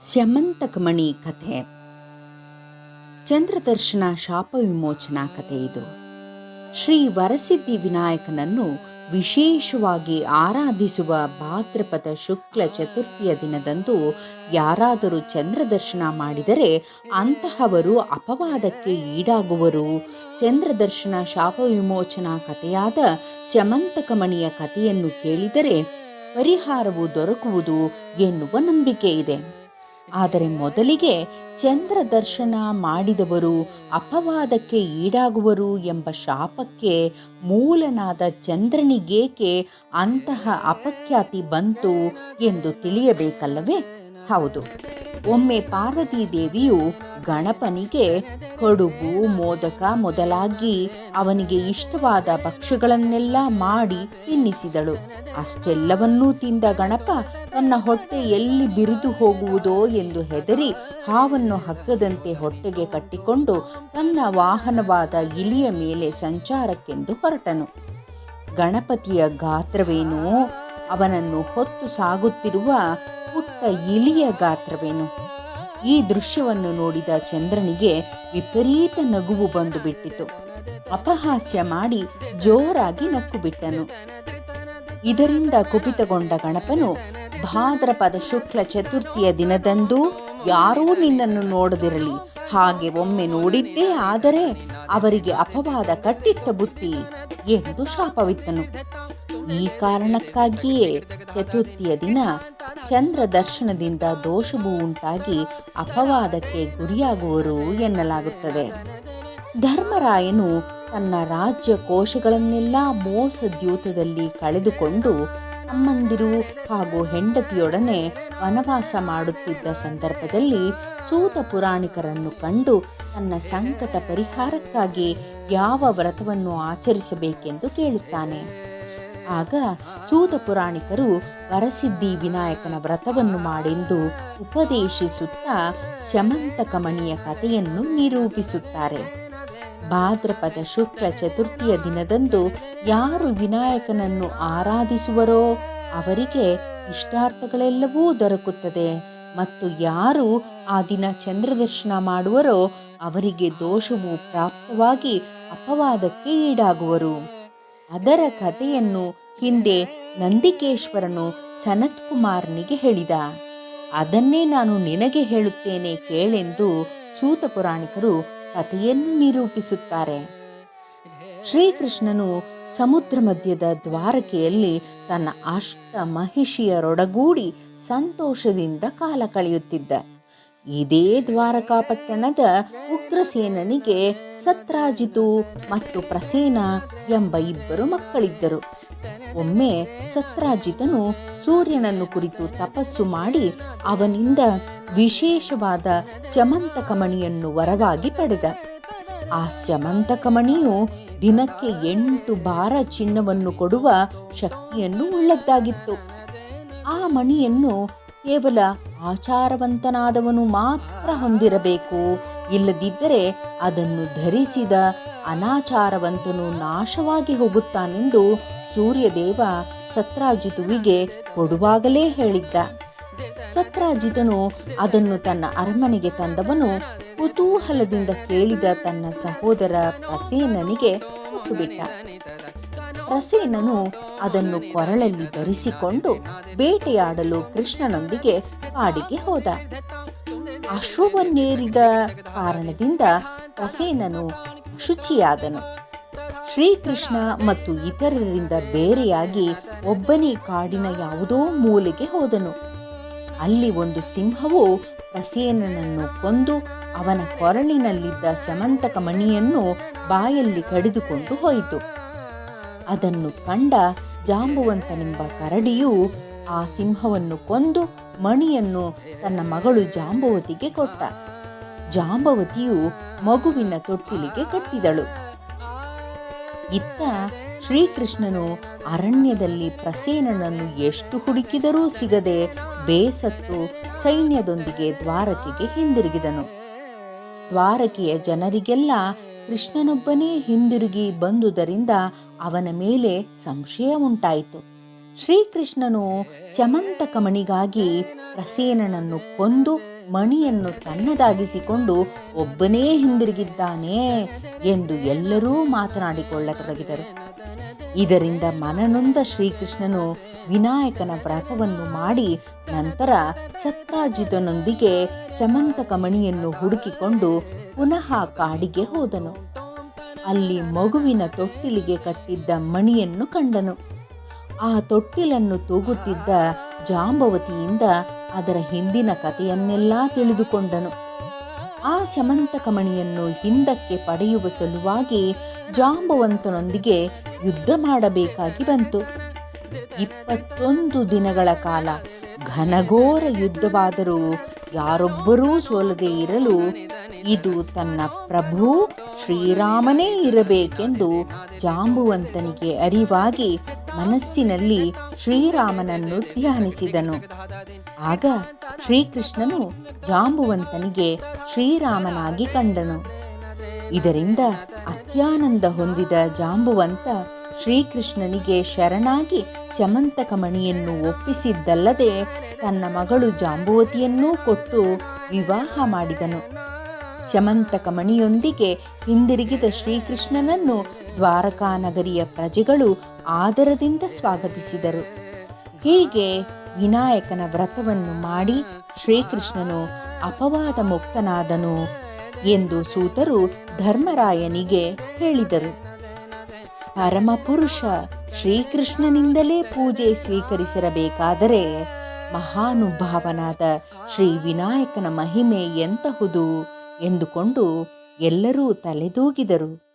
ಸ್ಯಮಂತಕಮಣಿ ಕಥೆ. ಚಂದ್ರದರ್ಶನ ಶಾಪ ವಿಮೋಚನಾ ಕಥೆ ಇದು. ಶ್ರೀ ವರಸಿದ್ಧಿ ವಿನಾಯಕನನ್ನು ವಿಶೇಷವಾಗಿ ಆರಾಧಿಸುವ ಭಾದ್ರಪದ ಶುಕ್ಲ ಚತುರ್ಥಿಯ ದಿನದಂದು ಯಾರಾದರೂ ಚಂದ್ರದರ್ಶನ ಮಾಡಿದರೆ ಅಂತಹವರು ಅಪವಾದಕ್ಕೆ ಈಡಾಗುವರು. ಚಂದ್ರದರ್ಶನ ಶಾಪ ವಿಮೋಚನಾ ಕಥೆಯಾದ ಸ್ಯಮಂತಕಮಣಿಯ ಕಥೆಯನ್ನು ಕೇಳಿದರೆ ಪರಿಹಾರವು ದೊರಕುವುದು ಎನ್ನುವ ನಂಬಿಕೆ ಇದೆ. ಆದರೆ ಮೊದಲಿಗೆ ಚಂದ್ರ ದರ್ಶನ ಮಾಡಿದವರು, ಅಪವಾದಕ್ಕೆ ಈಡಾಗುವರು ಎಂಬ ಶಾಪಕ್ಕೆ ಮೂಲನಾದ ಚಂದ್ರನಿಗೇಕೆ ಅಂತಹ ಅಪಖ್ಯಾತಿ ಬಂತು ಎಂದು ತಿಳಿಯಬೇಕಲ್ಲವೇ? ಹೌದು. ಒಮ್ಮೆ ಪಾರ್ವತಿ ದೇವಿಯು ಗಣಪನಿಗೆ ಕಡುಬು, ಮೋದಕ ಮೊದಲಾಗಿ ಅವನಿಗೆ ಇಷ್ಟವಾದ ಭಕ್ಷ್ಯಗಳನ್ನೆಲ್ಲ ಮಾಡಿ ತಿನ್ನಿಸಿದಳು. ಅಷ್ಟೆಲ್ಲವನ್ನೂ ತಿಂದ ಗಣಪ ತನ್ನ ಹೊಟ್ಟೆ ಎಲ್ಲಿ ಬಿರಿದು ಹೋಗುವುದೋ ಎಂದು ಹೆದರಿ ಹಾವನ್ನು ಹಗ್ಗದಂತೆ ಹೊಟ್ಟೆಗೆ ಕಟ್ಟಿಕೊಂಡು ತನ್ನ ವಾಹನವಾದ ಇಲಿಯ ಮೇಲೆ ಸಂಚಾರಕ್ಕೆಂದು ಹೊರಟನು. ಗಣಪತಿಯ ಗಾತ್ರವೇನೋ? ಅವನನ್ನು ಹೊತ್ತು ಸಾಗುತ್ತಿರುವ ಪುಟ್ಟ ಇಲಿಯ ಗಾತ್ರವೇನು? ಈ ದೃಶ್ಯವನ್ನು ನೋಡಿದ ಚಂದ್ರನಿಗೆ ವಿಪರೀತ ನಗುವು ಬಂದು ಬಿಟ್ಟಿತು ಅಪಹಾಸ್ಯ ಮಾಡಿ ಜೋರಾಗಿ ನಕ್ಕು ಬಿಟ್ಟನು ಇದರಿಂದ ಕುಪಿತಗೊಂಡ ಗಣಪನು ಭಾದ್ರಪದ ಶುಕ್ಲ ಚತುರ್ಥಿಯ ದಿನದಂದು ಯಾರೂ ನಿನ್ನನ್ನು ನೋಡದಿರಲಿ. ಹಾಗೆ ಒಮ್ಮೆ ನೋಡಿದ್ದೇ ಆದರೆ ಅವರಿಗೆ ಅಪವಾದ ಕಟ್ಟಿಟ್ಟ ಬುತ್ತಿ ಎಂದು ಶಾಪವಿತ್ತನು. ಈ ಕಾರಣಕ್ಕಾಗಿಯೇ ಚತುರ್ಥಿಯ ದಿನ ಚಂದ್ರ ದರ್ಶನದಿಂದ ದೋಷವು ಉಂಟಾಗಿ ಅಪವಾದಕ್ಕೆ ಗುರಿಯಾಗುವರು ಎನ್ನಲಾಗುತ್ತದೆ. ಧರ್ಮರಾಯನು ತನ್ನ ರಾಜ್ಯ ಕೋಶಗಳನ್ನೆಲ್ಲ ಮೋಸದ್ಯೂತದಲ್ಲಿ ಕಳೆದುಕೊಂಡು ತಮ್ಮಂದಿರು ಹಾಗೂ ಹೆಂಡತಿಯೊಡನೆ ವನವಾಸ ಮಾಡುತ್ತಿದ್ದ ಸಂದರ್ಭದಲ್ಲಿ ಸೂತ ಪುರಾಣಿಕರನ್ನು ಕಂಡು ತನ್ನ ಸಂಕಟ ಪರಿಹಾರಕ್ಕಾಗಿ ಯಾವ ವ್ರತವನ್ನು ಆಚರಿಸಬೇಕೆಂದು ಕೇಳುತ್ತಾನೆ. ಆಗ ಸೂತ ಪುರಾಣಿಕರು ವರಸಿದ್ಧಿ ವಿನಾಯಕನ ವ್ರತವನ್ನು ಮಾಡೆಂದು ಉಪದೇಶಿಸುತ್ತಾ ಶಮಂತಕಮಣಿಯ ಕಥೆಯನ್ನು ನಿರೂಪಿಸುತ್ತಾರೆ. ಭಾದ್ರಪದ ಶುಕ್ಲ ಚತುರ್ಥಿಯ ದಿನದಂದು ಯಾರು ವಿನಾಯಕನನ್ನು ಆರಾಧಿಸುವರೋ ಅವರಿಗೆ ಇಷ್ಟಾರ್ಥಗಳೆಲ್ಲವೂ ದೊರಕುತ್ತದೆ ಮತ್ತು ಯಾರು ಆ ದಿನ ಚಂದ್ರದರ್ಶನ ಮಾಡುವರೋ ಅವರಿಗೆ ದೋಷವು ಪ್ರಾಪ್ತವಾಗಿ ಅಪವಾದಕ್ಕೆ ಈಡಾಗುವರು. ಅದರ ಕಥೆಯನ್ನು ಹಿಂದೆ ನಂದಿಕೇಶ್ವರನು ಸನತ್ ಕುಮಾರನಿಗೆ ಹೇಳಿದ. ಅದನ್ನೇ ನಾನು ನಿನಗೆ ಹೇಳುತ್ತೇನೆ ಕೇಳೆಂದು ಸೂತ ಪುರಾಣಿಕರು ಕಥೆಯನ್ನು ನಿರೂಪಿಸುತ್ತಾರೆ. ಶ್ರೀಕೃಷ್ಣನು ಸಮುದ್ರ ಮಧ್ಯದ ದ್ವಾರಕೆಯಲ್ಲಿ ತನ್ನ ಅಷ್ಟ ಮಹಿಷಿಯರೊಡಗೂಡಿ ಸಂತೋಷದಿಂದ ಕಾಲ ಕಳೆಯುತ್ತಿದ್ದ. ಇದೇ ದ್ವಾರಕಾಪಟ್ಟಣದ ಉಗ್ರಸೇನನಿಗೆ ಸತ್ರಾಜಿತು ಮತ್ತು ಪ್ರಸೇನ ಎಂಬ ಇಬ್ಬರು ಮಕ್ಕಳಿದ್ದರು. ಒಮ್ಮೆ ಸತ್ರಾಜಿತನು ಸೂರ್ಯನನ್ನು ಕುರಿತು ತಪಸ್ಸು ಮಾಡಿ ಅವನಿಂದ ವಿಶೇಷವಾದ ಶಮಂತಕಮಣಿಯನ್ನು ವರವಾಗಿ ಪಡೆದ. ಆ ಶಮಂತಕಮಣಿಯು ದಿನಕ್ಕೆ ಎಂಟು ಬಾರ ಚಿನ್ನವನ್ನು ಕೊಡುವ ಶಕ್ತಿಯನ್ನು ಉಳ್ಳದ್ದಾಗಿತ್ತು. ಆ ಮಣಿಯನ್ನು ಕೇವಲ ಆಚಾರವಂತನಾದವನು ಮಾತ್ರ ಹೊಂದಿರಬೇಕು. ಇಲ್ಲದಿದ್ದರೆ ಅದನ್ನು ಧರಿಸಿದ ಅನಾಚಾರವಂತನು ನಾಶವಾಗಿ ಹೋಗುತ್ತಾನೆಂದು ಸೂರ್ಯದೇವ ಸತ್ರಾಜಿತುವಿಗೆ ಕೊಡುವಾಗಲೇ ಹೇಳಿದ್ದ. ಸತ್ರಾಜಿತನು ಅದನ್ನು ತನ್ನ ಅರಮನೆಗೆ ತಂದವನು ಕುತೂಹಲದಿಂದ ಕೇಳಿದ ತನ್ನ ಸಹೋದರ ಪ್ರಸೇನನಿಗೆ ಕೊಟ್ಟುಬಿಟ್ಟ ರಸೇನನು ಅದನ್ನು ಕೊರಳಲ್ಲಿ ಧರಿಸಿಕೊಂಡು ಬೇಟೆಯಾಡಲು ಕೃಷ್ಣನೊಂದಿಗೆ ಕಾಡಿಗೆ ಹೋದ. ಅಶ್ವವನ್ನೇರಿದ ಕಾರಣದಿಂದ ರಸೇನನು ಶುಚಿಯಾದನು. ಶ್ರೀಕೃಷ್ಣ ಮತ್ತು ಇತರರಿಂದ ಬೇರೆಯಾಗಿ ಒಬ್ಬನೇ ಕಾಡಿನ ಯಾವುದೋ ಮೂಲೆಗೆ ಹೋದನು. ಅಲ್ಲಿ ಒಂದು ಸಿಂಹವು ಪ್ರಸೇನನನ್ನು ಕೊಂದು ಅವನ ಕೊರಳಿನಲ್ಲಿದ್ದ ಸಮಂತಕ ಮಣಿಯನ್ನು ಬಾಯಲ್ಲಿ ಕಡಿದುಕೊಂಡು ಹೋಯಿತು. ಅದನ್ನು ಕಂಡ ಜಾಂಬುವಂತನೆಂಬ ಕರಡಿಯು ಆ ಸಿಂಹವನ್ನು ಕೊಂದು ಮಣಿಯನ್ನು ತನ್ನ ಮಗಳು ಜಾಂಬವತಿಗೆ ಕೊಟ್ಟ. ಜಾಂಬವತಿಯು ಮಗುವಿನ ತೊಟ್ಟಿಲಿಗೆ ಕಟ್ಟಿದಳು. ಇತ್ತ ಶ್ರೀಕೃಷ್ಣನು ಅರಣ್ಯದಲ್ಲಿ ಪ್ರಸೇನನನ್ನು ಎಷ್ಟು ಹುಡುಕಿದರೂ ಸಿಗದೆ ಬೇಸತ್ತು ಸೈನ್ಯದೊಂದಿಗೆ ದ್ವಾರಕೆಗೆ ಹಿಂದಿರುಗಿದನು. ದ್ವಾರಕೆಯ ಜನರಿಗೆಲ್ಲ ಕೃಷ್ಣನೊಬ್ಬನೇ ಹಿಂದಿರುಗಿ ಬಂದುದರಿಂದ ಅವನ ಮೇಲೆ ಸಂಶಯ ಉಂಟಾಯಿತು. ಶ್ರೀಕೃಷ್ಣನು ಚಮಂತಕಮಣಿಗಾಗಿ ಮಣಿಗಾಗಿ ಪ್ರಸೇನನನ್ನು ಕೊಂದು ಮಣಿಯನ್ನು ತನ್ನದಾಗಿಸಿಕೊಂಡು ಒಬ್ಬನೇ ಹಿಂದಿರುಗಿದ್ದಾನೆ ಎಂದು ಎಲ್ಲರೂ ಮಾತನಾಡಿಕೊಳ್ಳತೊಡಗಿದರು. ಇದರಿಂದ ಮನನೊಂದ ಶ್ರೀಕೃಷ್ಣನು ವಿನಾಯಕನ ವ್ರತವನ್ನು ಮಾಡಿ ನಂತರ ಸತ್ರಾಜಿತನೊಂದಿಗೆ ಸಮಂತಕ ಮಣಿಯನ್ನು ಹುಡುಕಿಕೊಂಡು ಪುನಃ ಕಾಡಿಗೆ ಹೋದನು. ಅಲ್ಲಿ ಮಗುವಿನ ತೊಟ್ಟಿಲಿಗೆ ಕಟ್ಟಿದ್ದ ಮಣಿಯನ್ನು ಕಂಡನು. ಆ ತೊಟ್ಟಿಲನ್ನು ತೂಗುತ್ತಿದ್ದ ಜಾಂಬವತಿಯಿಂದ ಅದರ ಹಿಂದಿನ ಕಥೆಯನ್ನೆಲ್ಲ ತಿಳಿದುಕೊಂಡನು. ಆ ಶಮಂತಕಮಣಿಯನ್ನು ಹಿಂದಕ್ಕೆ ಪಡೆಯುವ ಸಲುವಾಗಿ ಜಾಂಬವಂತನೊಂದಿಗೆ ಯುದ್ಧ ಮಾಡಬೇಕಾಗಿ ಬಂತು. ಇಪ್ಪತ್ತೊಂದು ದಿನಗಳ ಕಾಲ ಘನಘೋರ ಯುದ್ಧವಾದರೂ ಯಾರೊಬ್ಬರೂ ಸೋಲದೆ ಇರಲು ಇದು ತನ್ನ ಪ್ರಭು ಶ್ರೀರಾಮನೇ ಇರಬೇಕೆಂದು ಜಾಂಬುವಂತನಿಗೆ ಅರಿವಾಗಿ ಮನಸ್ಸಿನಲ್ಲಿ ಶ್ರೀರಾಮನನ್ನು ಧ್ಯಾನಿಸಿದನು. ಆಗ ಶ್ರೀಕೃಷ್ಣನು ಜಾಂಬುವಂತನಿಗೆ ಶ್ರೀರಾಮನಾಗಿ ಕಂಡನು. ಇದರಿಂದ ಅತ್ಯಾನಂದ ಹೊಂದಿದ ಜಾಂಬುವಂತ ಶ್ರೀಕೃಷ್ಣನಿಗೆ ಶರಣಾಗಿ ಚಮಂತಕಮಣಿಯನ್ನು ಒಪ್ಪಿಸಿದ್ದಲ್ಲದೆ ತನ್ನ ಮಗಳು ಜಾಂಬುವತಿಯನ್ನೂ ಕೊಟ್ಟು ವಿವಾಹ ಮಾಡಿದನು. ಶಮಂತಕ ಮಣಿಯೊಂದಿಗೆ ಹಿಂದಿರುಗಿದ ಶ್ರೀಕೃಷ್ಣನನ್ನು ದ್ವಾರಕಾ ನಗರಿಯ ಪ್ರಜೆಗಳು ಆದರದಿಂದ ಸ್ವಾಗತಿಸಿದರು. ಹೀಗೆ ವಿನಾಯಕನ ವ್ರತವನ್ನು ಮಾಡಿ ಶ್ರೀಕೃಷ್ಣನು ಅಪವಾದ ಮುಕ್ತನಾದನು ಎಂದು ಸೂತರು ಧರ್ಮರಾಯನಿಗೆ ಹೇಳಿದರು. ಪರಮಪುರುಷ ಶ್ರೀಕೃಷ್ಣನಿಂದಲೇ ಪೂಜೆ ಸ್ವೀಕರಿಸಿರಬೇಕಾದರೆ ಮಹಾನುಭಾವನಾದ ಶ್ರೀ ವಿನಾಯಕನ ಮಹಿಮೆ ಎಂತಹುದು? ಎಂದುಕೊಂಡು ಎಲ್ಲರೂ ತಲೆದೂಗಿದರು.